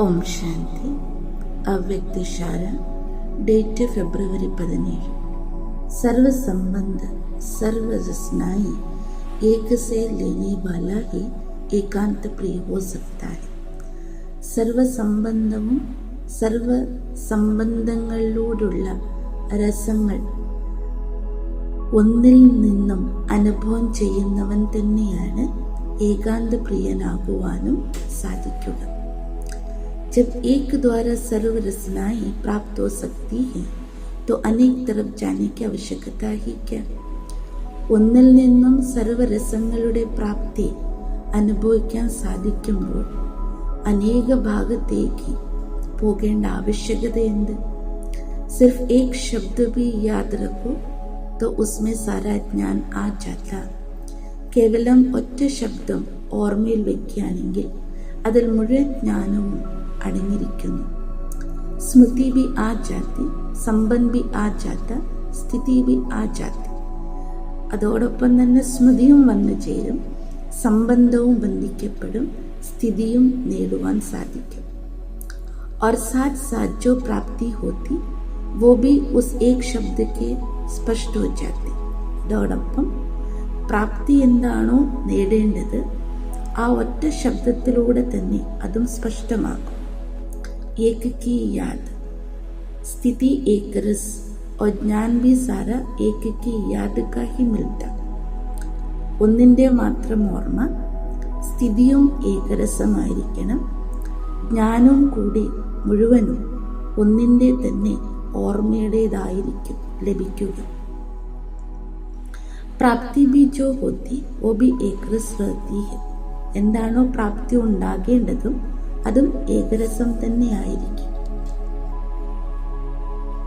Om Shanti അവ്യക്തിശാല date ഫെബ്രുവരി പതിനേഴ് सर्व संबंध सर्व रचनाएं एक से लेने वाला ही एकांत प्रिय हो सकता है സർവ സംബന്ധവും സർവ സംബന്ധങ്ങളിലൂടുള്ള രസങ്ങൾ ഒന്നിൽ നിന്നും അനുഭവം ചെയ്യുന്നവൻ തന്നെയാണ് ഏകാന്ത പ്രിയനാകുവാനും സാധിക്കുക जब एक द्वारा सर्व रचनाएं प्राप्त हो सकती हैं तो अनेक तरफ जाने की आवश्यकता ही क्या ഒന്നിൽ നിന്നും സർവരസങ്ങളുടെ പ്രാപ്തി അനുഭവിക്കാൻ സാധിക്കുമ്പോൾ അനേക ഭാഗത്തേക്ക് പോകേണ്ട ആവശ്യകത എന്ത് सिर्फ एक शब्द भी याद रखो तो उसमें सारा ज्ञान आ जाता കേവലം ഒറ്റ ശബ്ദം ഓർമ്മയിൽ വയ്ക്കുകയാണെങ്കിൽ അതിൽ മുഴുവൻ ജ്ഞാനവും അടങ്ങിയിരിക്കുന്നു സ്മൃതി ബി ആ ജാതി സമ്പൻ ബി ആ ജാത്ത സ്ഥിതി ബി ആ ജാതി അതോടൊപ്പം തന്നെ സ്മൃതിയും വന്നു ചേരും സംബന്ധവും ബന്ധിക്കപ്പെടും സ്ഥിതിയും നേടുവാൻ സാധിക്കും और साथ साथ जो प्राप्ति होती वो भी उस एक शब्द के स्पष्ट हो जाती അതോടൊപ്പം പ്രാപ്തി എന്താണോ നേടേണ്ടത് ആ ഒറ്റ ശബ്ദത്തിലൂടെ തന്നെ അതും സ്പഷ്ടമാകും एक की याद स्थिति एक रस और ज्ञान भी सारा एक की याद का ही मिलता ഒന്നിൻ്റെ മാത്രം ഓർമ്മ സ്ഥിതിയും ഏകരസമായിരിക്കണം ജ്ഞാനവും കൂടി മുഴുവനും ഒന്നിൻ്റെ തന്നെ ഓർമ്മയുടേതായിരിക്കും ലഭിക്കുക പ്രാപ്തി ബി ജോ ഹോത്തി ഓ ബി ഏകരസ് रहती है എന്താണോ പ്രാപ്തി ഉണ്ടാകേണ്ടതും അതും ഏകരസം തന്നെയായിരിക്കും.